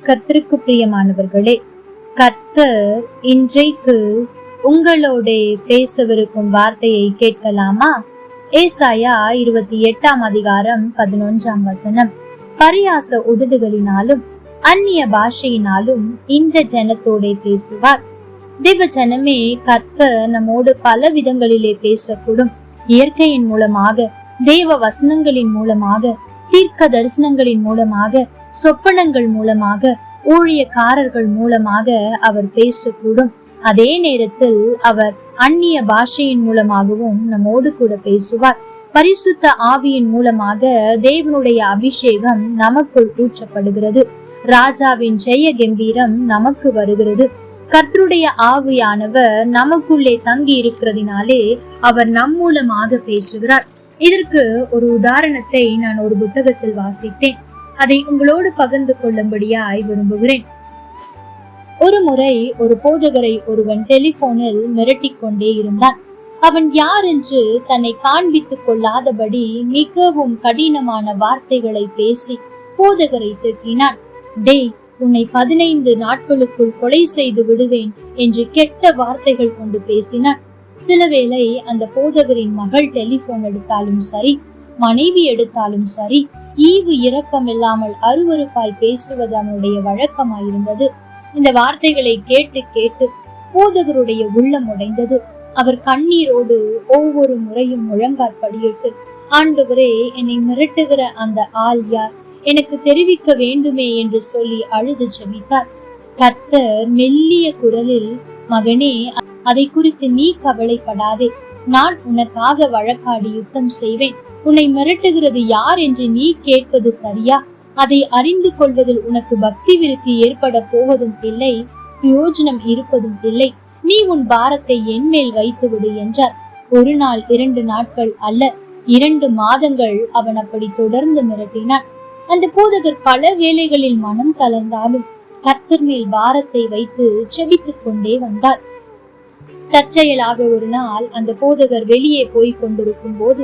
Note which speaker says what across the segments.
Speaker 1: கர்த்தருக்கு பிரியமானவர்களே கர்த்தர் இன்றைக்கு உங்களோட பேசவிருக்கும் வார்த்தையை கேட்கலாமா? ஏசாயா இருபத்தி எட்டாம் அதிகாரம் பதினொன்றாம் வசனம். பரியாச உதடுகளினாலும் அந்நிய பாஷையினாலும் இந்த ஜனத்தோட பேசுவார். தேவ ஜனமே கர்த்தர் நம்மோடு பல விதங்களிலே பேசக்கூடும். இயற்கையின் மூலமாக தேவ வசனங்களின் மூலமாக தீர்க்க தரிசனங்களின் மூலமாக சொப்பனங்கள் மூலமாக ஊழியக்காரர்கள் மூலமாக அவர் பேசக்கூடும். அதே நேரத்தில் அவர் அந்நிய பாஷையின் மூலமாகவும் நம்மோடு கூட பேசுவார். பரிசுத்த ஆவியின் மூலமாக தேவனுடைய அபிஷேகம் நமக்குள் ஊற்றப்படுகிறது. ராஜாவின் ஜெய கம்பீரம் நமக்கு வருகிறது. கர்த்தருடைய ஆவியானவர் நமக்குள்ளே தங்கி இருக்கிறதினாலே அவர் நம் மூலமாக பேசுகிறார். இதற்கு ஒரு உதாரணத்தை நான் ஒரு புத்தகத்தில் வாசித்தேன். அதை உங்களோடு பகிர்ந்து கொள்ளும்படியாய் விரும்புகிறேன். ஒரு முறை ஒரு போதகரை ஒருவன் டெலிபோனில் மிரட்டிக் கொண்டே இருந்தான். அவன் யார் என்று தன்னை காண்பித்துக் கொள்ளாதபடி மிகவும் கடினமான வார்த்தைகளை பேசி போதகரை திட்டினான். டேய் உன்னை பதினைந்து நாட்களுக்குள் கொலை செய்து விடுவேன் என்று கெட்ட வார்த்தைகள் கொண்டு பேசினான். சிலவேளை அந்த போதகரின் மகள் டெலிபோன் எடுத்தாலும் சரி மனைவி எடுத்தாலும் சரி ஈவு இரக்கம் இல்லாமல் அருவருப்பாய் பேசுவது அவனுடைய வழக்கமாயிருந்தது. இந்த வார்த்தைகளை கேட்டு கேட்டு போதகருடைய உள்ளம் உடைந்தது. அவர் கண்ணீரோடு ஒவ்வொரு முறையும் முழங்கார் படியிட்டு ஆண்டவரே என்னை மிரட்டுகிற அந்த ஆள் யார்? எனக்கு தெரிவிக்க வேண்டுமே என்று சொல்லி அழுது ஜெபித்தார். கர்த்தர் மெல்லிய குரலில் மகனே அதை குறித்து நீ கவலைப்படாதே. நான் உனக்காக வழக்காடி யுத்தம் செய்வேன். உன்னை மிரட்டுகிறது யார் என்று நீ கேட்பது சரியா? அதை அறிந்து கொள்வதில் உனக்கு பக்தி விருத்தி ஏற்பட போவதும் இல்லை பிரயோஜனம் இருப்பதும் இல்லை. நீ உன் பாரத்தை என் மேல் வைத்து விடு என்றார். ஒரு நாள் இரண்டு நாட்கள் அல்ல இரண்டு மாதங்கள் அவன் அப்படி தொடர்ந்து மிரட்டினான். அந்த போதகர் பல வேளைகளில் மனம் கலந்தாலும் கர்த்தர் மேல் பாரத்தை வைத்து செபித்துக் கொண்டே வந்தார். தற்செயலாக ஒரு நாள் அந்த போதகர் வெளியே போய் கொண்டிருக்கும் போது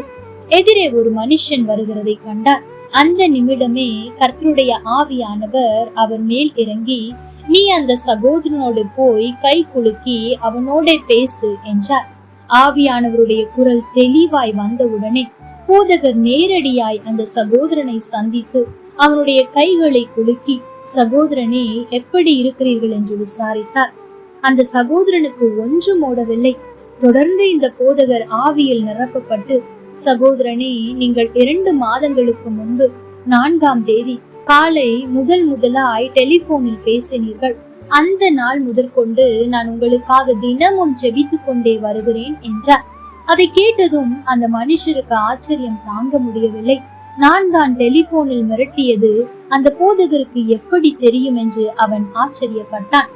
Speaker 1: எதிரே ஒரு மனுஷன் வருகிறதை கண்டார். அந்த நிமிடமே கர்த்தருடைய ஆவியானவர் அவர் மேல் இறங்கி நீ அந்த சகோதரனோடு போய் கை குலுக்கி அவனோட பேசு என்றார். ஆவியானவருடைய குரல் தெளிவாய் வந்தவுடனே போதகர் நேரடியாய் அந்த சகோதரனை சந்தித்து அவனுடைய கைகளை குலுக்கி சகோதரனே எப்படி இருக்கிறீர்கள்? என்று விசாரித்தார். அந்த சகோதரனுக்கு ஒன்றும் ஓடவில்லை. தொடர்ந்து இந்த போதகர் ஆவியில் நிரப்பப்பட்டு சகோதரனே நீங்கள் இரண்டு மாதங்களுக்கு முன்பு நான்காம் தேதி காலை முதல் முதலாய் டெலிபோனில் பேசினீர்கள். அந்த நாள் முதற்கொண்டு நான் உங்களுக்காக தினமும் ஜெபித்துக் கொண்டே வருகிறேன் என்றார். அதை கேட்டதும் அந்த மனுஷருக்கு ஆச்சரியம் தாங்க முடியவில்லை. நான் தான் டெலிபோனில் மிரட்டியது அந்த போதகருக்கு எப்படி தெரியும் என்று அவன் ஆச்சரியப்பட்டான்.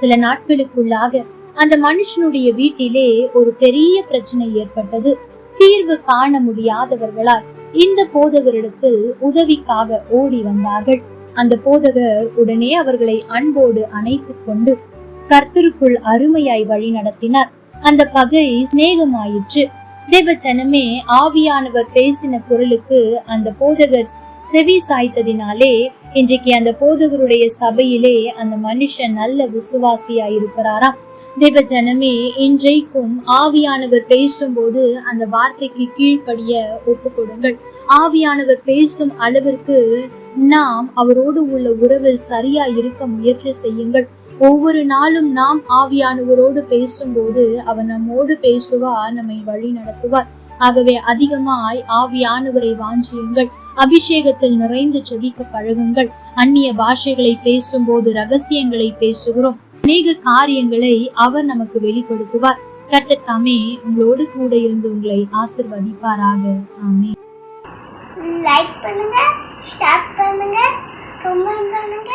Speaker 1: சில நாட்களுக்குள்ளாக அந்த மனுஷனுடைய வீட்டிலே ஒரு பெரிய பிரச்சனை ஏற்பட்டது. தீர்வு காண முடியாதவர்களால் இந்த போதகரிடத்தில் உதவிக்காக ஓடி வந்தார்கள். அந்த போதகர் உடனே அவர்களை அன்போடு அணைத்துக் கொண்டு கர்த்தருக்குள் அருமையாய் வழி நடத்தினார். அந்த பகை சிநேகமாயிற்று. தேவச்சனமே ஆவியானவர் பேசின குரலுக்கு அந்த போதகர் செவி சாய்த்ததினாலே இன்றைக்கு அந்த போதகருடைய சபையிலே அந்த மனுஷன் நல்ல விசுவாசியா இருக்கிறாராம் தேவ ஜனமே இன்றைக்கும் ஆவியானவர் பேசும்போது அந்த வார்த்தைக்கு கீழ்ப்படிய ஒப்பு கொடுங்கள் ஆவியானவர் பேசும் அளவிற்கு நாம் அவரோடு உள்ள உறவில் சரியா இருக்க முயற்சி செய்யுங்கள். ஒவ்வொரு நாளும் நாம் ஆவியானவரோடு பேசும்போது அவர் நம்மோடு பேசுவார் நம்மை வழி நடத்துவார் ஆகவே அதிகமாய் ஆவியானவரை வாஞ்சியுங்கள். அபிஷேகத்தில் நிறைந்து செவிக்க பழகுங்கள். அந்நிய பாஷைகளை பேசும்போது ரகசியங்களை பேசுகிறோம். அநேக காரியங்களை அவர் நமக்கு வெளிப்படுத்துவார். கட்டத்தாமே உங்களோடு கூட இருந்து உங்களை ஆசிர்வதிப்பாராக. ஆமே
Speaker 2: லைக் பண்ணுங்க ஷேர் பண்ணுங்க கமெண்ட் பண்ணுங்க.